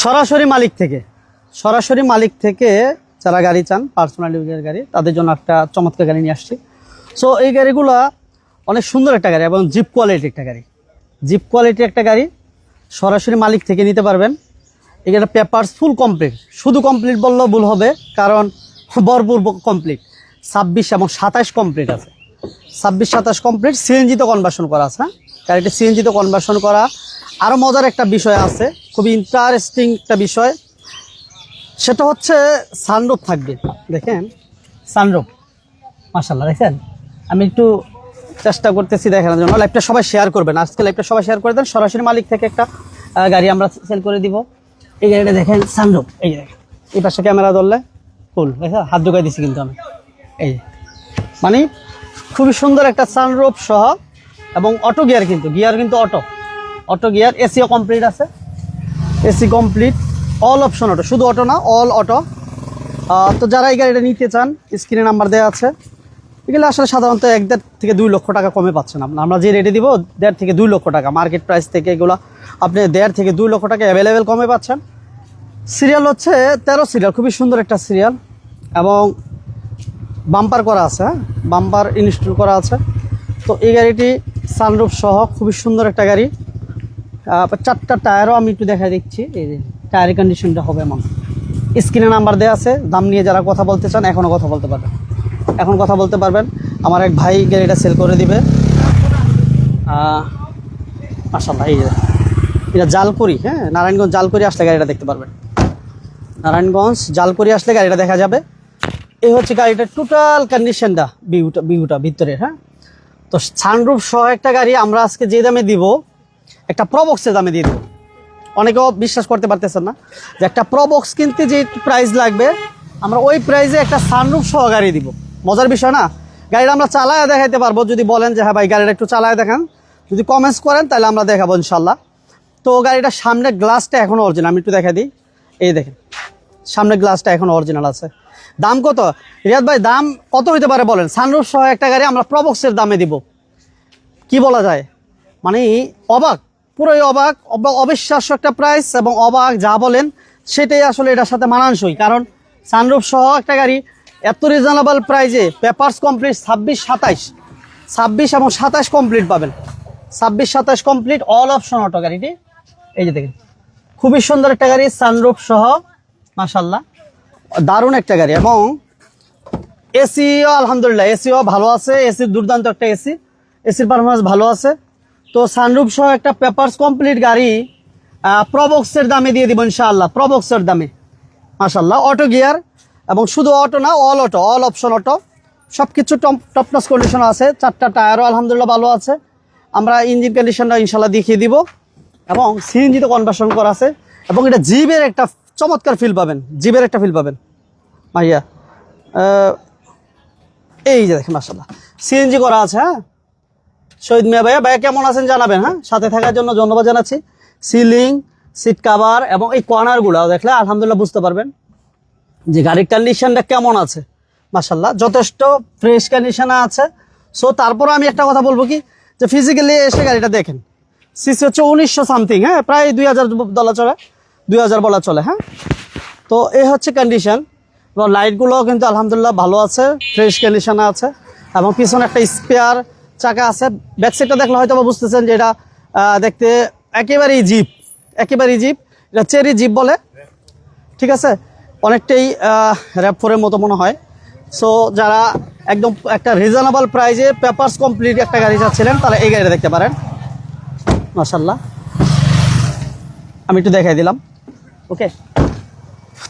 সরাসরি মালিক থেকে, সরাসরি মালিক থেকে যারা গাড়ি চান পার্সোনাল ইউজের গাড়ি, তাদের জন্য একটা চমৎকার গাড়ি নিয়ে আসছি। সো এই গাড়িগুলো অনেক সুন্দর একটা গাড়ি এবং জিপ কোয়ালিটি একটা গাড়ি। জিপ কোয়ালিটি একটা গাড়ি, সরাসরি মালিক থেকে নিতে পারবেন। গাড়িটা পেপারস ফুল কমপ্লিট শুধু কমপ্লিট বললেও ভুল হবে, কারণ ভরপুর কমপ্লিট ছাব্বিশ এবং সাতাশ কমপ্লিট আছে। ছাব্বিশ, সাতাশ কমপ্লিট সিএনজিতে কনভার্সন করা আছে হ্যাঁ? গাড়িটা সিএনজিতে কনভার্সন করা আরও মজার একটা বিষয় আছে, খুবই ইন্টারেস্টিং একটা বিষয়। সেটা হচ্ছে সানরূপ থাকবে, দেখেন? সানরূপ মাসাল্লাহ দেখেন? আমি একটু চেষ্টা করতেছি দেখানোর জন্য। লাইভটা সবাই শেয়ার করবেন। আজকে লাইভটা সবাই শেয়ার করে দেন। সরাসরি মালিক থেকে একটা গাড়ি আমরা সেল করে দিব। এই গাড়িটা দেখেন সানরূপ এই দেখেন, এই পাশে ক্যামেরা ধরলে ফুল দেখেন? হাত ঢুকাই দিছি কিন্তু আমি। এই মানে খুবই সুন্দর একটা সানরূপ সহ, এবং অটো গিয়ার কিন্তু গিয়ার কিন্তু অটো অটো গিয়ার এসিও কমপ্লিট আছে। AC complete all option auto শুধু অটো না অল অটো তো যারা এই গাড়িটা নিতে চান স্ক্রিনে নাম্বার দেওয়া আছে। এগুলো আসলে সাধারণত এক দেড় থেকে দুই লক্ষ টাকা কমে পাচ্ছেন আপনার আমরা যে রেটে দিব, দেড় থেকে দুই লক্ষ টাকা। মার্কেট প্রাইস থেকে এগুলো আপনি দেড় থেকে দুই লক্ষ টাকা অ্যাভেলেবেল কমে পাচ্ছেন। সিরিয়াল হচ্ছে তেরো সিরিয়াল খুবই সুন্দর একটা সিরিয়াল এবং বাম্পার করা আছে হ্যাঁ? বাম্পার ইনস্টল করা আছে। তো এই গাড়িটি সানরুফ সহ খুবই সুন্দর একটা গাড়ি। চারটা টায়ারও আমি একটু দেখা দিচ্ছি। এই টায়ারের কন্ডিশনটা হবে এমন। স্ক্রিনে নাম্বার দেওয়া আছে, দাম নিয়ে যারা কথা বলতে চান এখনও কথা বলতে পারবেন। এখন কথা বলতে পারবেন, আমার এক ভাই গাড়িটা সেল করে দিবে। এই যে। এটা জালকুড়ি হ্যাঁ নারায়ণগঞ্জ জালকুড়ি আসলে গাড়িটা দেখতে পারবেন। নারায়ণগঞ্জ জালকুড়ি আসলে গাড়িটা দেখা যাবে। এই হচ্ছে গাড়িটার টোটাল কন্ডিশনটা বিউটা বিউটা ভিতরে হ্যাঁ। তো সানরুফ সহ একটা গাড়ি আমরা আজকে যে দামে দিব একটা প্রবক্সের দামে দিয়ে দেবো। অনেকেও বিশ্বাস করতে পারতেছেন না যে একটা প্রবক্স কিনতে যে প্রাইস লাগবে, আমরা ওই প্রাইসে একটা সানরুফ সহ গাড়ি দিব। মজার বিষয় না? গাড়িটা আমরা চালায় দেখাইতে পারব, যদি বলেন যে হ্যাঁ ভাই, গাড়িটা একটু চালায় দেখান। যদি কমেন্টস করেন, তাহলে আমরা দেখাবো ইনশাল্লাহ তো গাড়িটার সামনের গ্লাসটা এখনও অরিজিনাল আমি একটু দেখা দিই। এই দেখেন সামনের গ্লাসটা এখন অরিজিনাল আছে। দাম কত? রিয়াদ ভাই, দাম কত হইতে পারে বলেন? সানরুফ সহ একটা গাড়ি আমরা প্রবক্সের দামে দিব। কি বলা যায়? মানে অবাক, পুরোই অবাক, অব- অবিশ্বাস্য একটা প্রাইস এবং অবাক যা বলেন, সেটাই আসলে এটার সাথে মানানসই। কারণ সানরুফ সহ একটা গাড়ি এত রিজনেবল প্রাইজে পেপার্স কমপ্লিট ছাব্বিশ সাতাইশ, ছাব্বিশ এবং সাতাশ কমপ্লিট পাবেন। ছাব্বিশ, সাতাশ কমপ্লিট অল অপশন অটো গাড়িটি। এই যে দেখেন, খুবই সুন্দর একটা গাড়ি সানরুফ সহ মাসাল্লাহ দারুণ একটা গাড়ি এবং এসিও আলহামদুলিল্লাহ এসিও ভালো আছে এসির দুর্দান্ত একটা এসি এসির পারফরমেন্স ভালো আছে। তো সানরুফ সহ একটা পেপারস কমপ্লিট গাড়ি প্রবক্সের দামে দিয়ে দিব ইনশাআল্লাহ প্রবক্সের দামে। মাশাল্লাহ অটো গিয়ার এবং শুধু অটো না all auto all option auto সব কিছু টপ টপনস কন্ডিশন আছে, চারটা টায়ারও আলহামদুলিল্লাহ ভালো আছে। আমরা ইঞ্জিন কন্ডিশনটা ইনশাল্লাহ দেখিয়ে দিব। এবং সিএনজিতে কনভার্সন করা আছে। এবং এটা জিবের একটা চমৎকার ফিল পাবেন জিবের একটা ফিল পাবেন। ভাইয়া এই যে দেখেন মাসাল্লাহ সিএনজি করা আছে হ্যাঁ? শহীদ মিয়া ভাইয়া ভাইয়া কেমন আছেন জানাবেন হ্যাঁ? সাথে থাকার জন্য ধন্যবাদ জানাচ্ছি। সিলিং, সিট কাভার এবং এই কর্নারগুলো দেখলে আলহামদুলিল্লাহ বুঝতে পারবেন যে গাড়ির কন্ডিশনটা কেমন আছে। মাসাল্লাহ যথেষ্ট ফ্রেশ কন্ডিশনে আছে। সো তারপর আমি একটা কথা বলব কি? যে ফিজিক্যালি এসে গাড়িটা দেখেন। সিসি হচ্ছে উনিশশো সামথিং হ্যাঁ? প্রায় দুই হাজার বলা চলে, দুই হাজার বলা চলে হ্যাঁ? তো এই হচ্ছে কন্ডিশন এবং লাইটগুলো কিন্তু আলহামদুলিল্লাহ ভালো আছে ফ্রেশ কন্ডিশনে আছে। এবং পিছনে একটা স্পেয়ার চাকা আছে। ব্যাক সাইডটা দেখলে হয়তো বুঝতেছেন যে এটা দেখতে একেবারেই জিপ একেবারেই জিপ। এটা চেরি জিপ বলে। ঠিক আছে? অনেকটাই র্যাপ ফোরের মতো মনে হয়। সো যারা একদম একটা রিজনেবল প্রাইজে পেপার্স কমপ্লিট একটা গাড়ি চাচ্ছিলেন তারা এই গাড়িটা দেখতে পারেন। মাসাল্লাহ আমি একটু দেখাই দিলাম। ওকে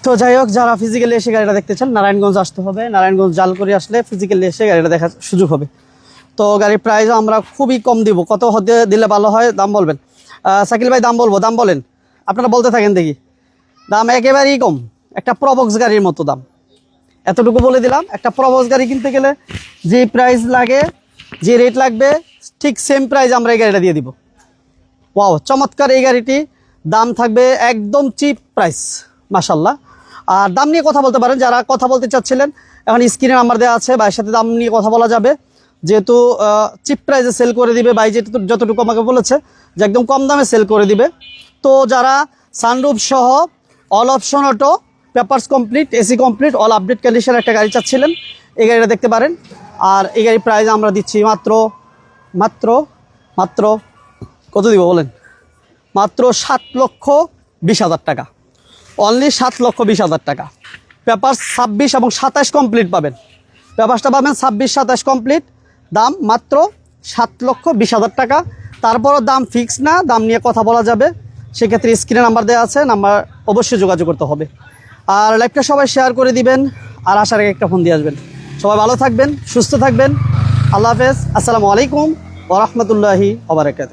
তো যাই হোক, যারা ফিজিক্যালি এসে গাড়িটা দেখতে চান, নারায়ণগঞ্জ আসতে হবে। নারায়ণগঞ্জ জাল করে আসলে ফিজিক্যালি এসে গাড়িটা দেখার সুযোগ হবে। তো গাড়ির প্রাইস আমরা খুবই কম দিব। কত হতে দিলে ভালো হয়? দাম বলবেন। শাকিল ভাই, দাম বলব, দাম বলেন। আপনারা বলতে থাকেন দেখি। দাম একেবারেই কম। একটা প্রবক্স গাড়ির মতো দাম। এতটুকু বলে দিলাম। একটা প্রবক্স গাড়ি কিনতে গেলে যে প্রাইস লাগে, যে রেট লাগবে, ঠিক সেম প্রাইস আমরা এই গাড়িটা দিয়ে দিব। ওয়াও চমৎকার এই গাড়িটি। দাম থাকবে একদম চিপ প্রাইস মাসাল্লাহ আর দাম নিয়ে কথা বলতে পারেন। যারা কথা বলতে চাচ্ছিলেন, এখন স্ক্রিনে নাম্বার দেওয়া আছে। ভাইয়ের সাথে দাম নিয়ে কথা বলা যাবে। যেহেতু চিপ প্রাইসে সেল করে দিবে ভাই যেটুকু যতটুকু আমাকে বলেছে, যে একদম কম দামে সেল করে দিবে। তো যারা সানরুফ সহ all option auto papers complete AC complete all update condition একটা গাড়ি চাচ্ছিলেন, এই গাড়িটা দেখতে পারেন। আর এই গাড়ির প্রাইস আমরা দিচ্ছি মাত্র মাত্র মাত্র, কত দিব বলেন? মাত্র সাত লক্ষ বিশ হাজার টাকা। অনলি সাত লক্ষ বিশ হাজার টাকা। পেপার ছাব্বিশ এবং সাতাশ কমপ্লিট পাবেন। পেপারসটা পাবেন ছাব্বিশ, সাতাশ কমপ্লিট দাম মাত্র সাত লক্ষ বিশ হাজার টাকা। তারপরও দাম ফিক্স না, দাম নিয়ে কথা বলা যাবে। সেক্ষেত্রে স্ক্রিনে নাম্বার দেওয়া আছে নাম্বার অবশ্যই যোগাযোগ করতে হবে। আর লাইভটা সবাই শেয়ার করে দিবেন, আর আসার আগে একটা ফোন দিয়ে আসবেন। সবাই ভালো থাকবেন, সুস্থ থাকবেন। আল্লাহ হাফেজ, আসসালামু আলাইকুম ওরহমতুল্লাহি ওবরাকাত